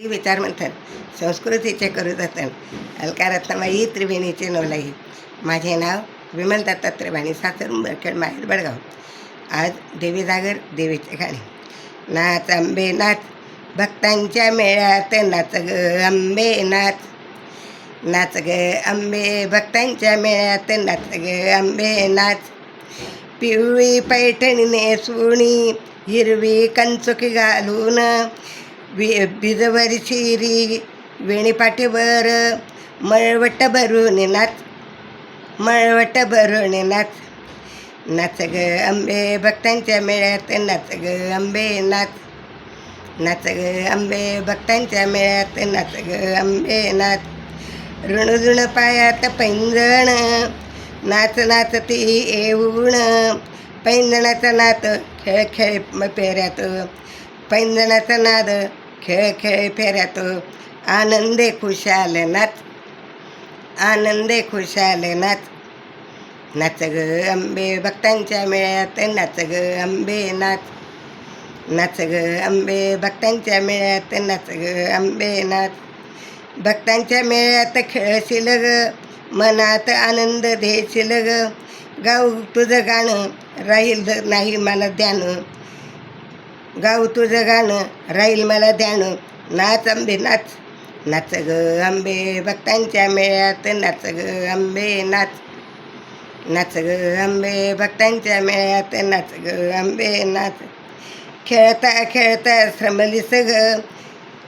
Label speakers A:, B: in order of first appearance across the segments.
A: विचार म्हणतात. संस्कृतीचे करू जतन अलकारत्नमाई त्रिवेणीचे नवलाई. माझे नाव विमल दत्तात्रय सासर उंबरखेड माहेर बडगाव. आज देवी जागर देवीचे गाणे नाच आंबे नाच भक्तांच्या मेळ्यात नाच ग आंबे नाच. नाच ग आंबे भक्तांच्या मेळ्यात नाच ग आंबे नाच. पिवळी पैठणी नेसुणी हिरवी कंचुकी घालून वि बिजवर शिरी वेणीपाठीवर मळवट भरून नाच मळवट भरून नाच नाच ग आंबे भक्तांच्या मेळ्यात नाच ग आंबे नाच नाच ग आंबे भक्तांच्या मेळ्यात नाच ग आंबे नाच ऋणधुण पायात पैंजण नाच नाचती येऊण पैंजणाचा नात खेळ खेळ पेऱ्यात. पैंजणाचा नाद खेळ खेळ फेऱ्यात आनंदे खुशाल नाच आनंदे खुशाल नाच नाच ग आंबे भक्तांच्या मेळ्यात नाच ग आंबे नाच नाच ग आंबे भक्तांच्या मेळ्यात नाच ग आंबे नाच भक्तांच्या मेळ्यात खेळशील ग मनात आनंद देशील ग गाऊ तुझं गाणं राहील नाही मला ध्यान. गाऊ तुझं गाणं राहील मला ध्यान. नाच आंबे नाच. नाच ग आंबे भक्तांच्या मेळ्यात नाच ग आंबे नाच. नाच ग आंबे भक्तांच्या मेळ्यात नाच ग आंबे नाच. खेळता खेळता श्रमली सग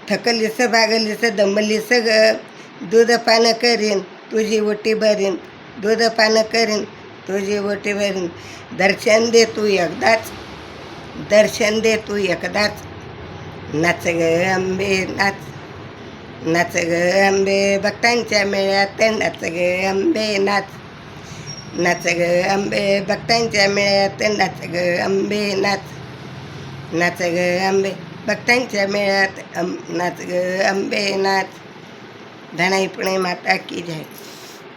A: थकलीस भागलीस दमलीस ग. दूध पान करीन तुझी ओटी भरीन. दूध पान करीन तुझी ओटी भरीन. दर्शन दे तू एकदाच. दर्शन दे तू एकदाच. नाच ग आंबे नाच. नाच ग आंबे भक्तांच्या मेळ्यात नाच ग आंबे नाच. नाच ग आंबे भक्तांच्या मेळ्यात नाच ग आंबे नाच. नाच ग आंबे भक्तांच्या मेळ्यात आं नाच ग आंबे नाच. धनाई पुणे माता की जय.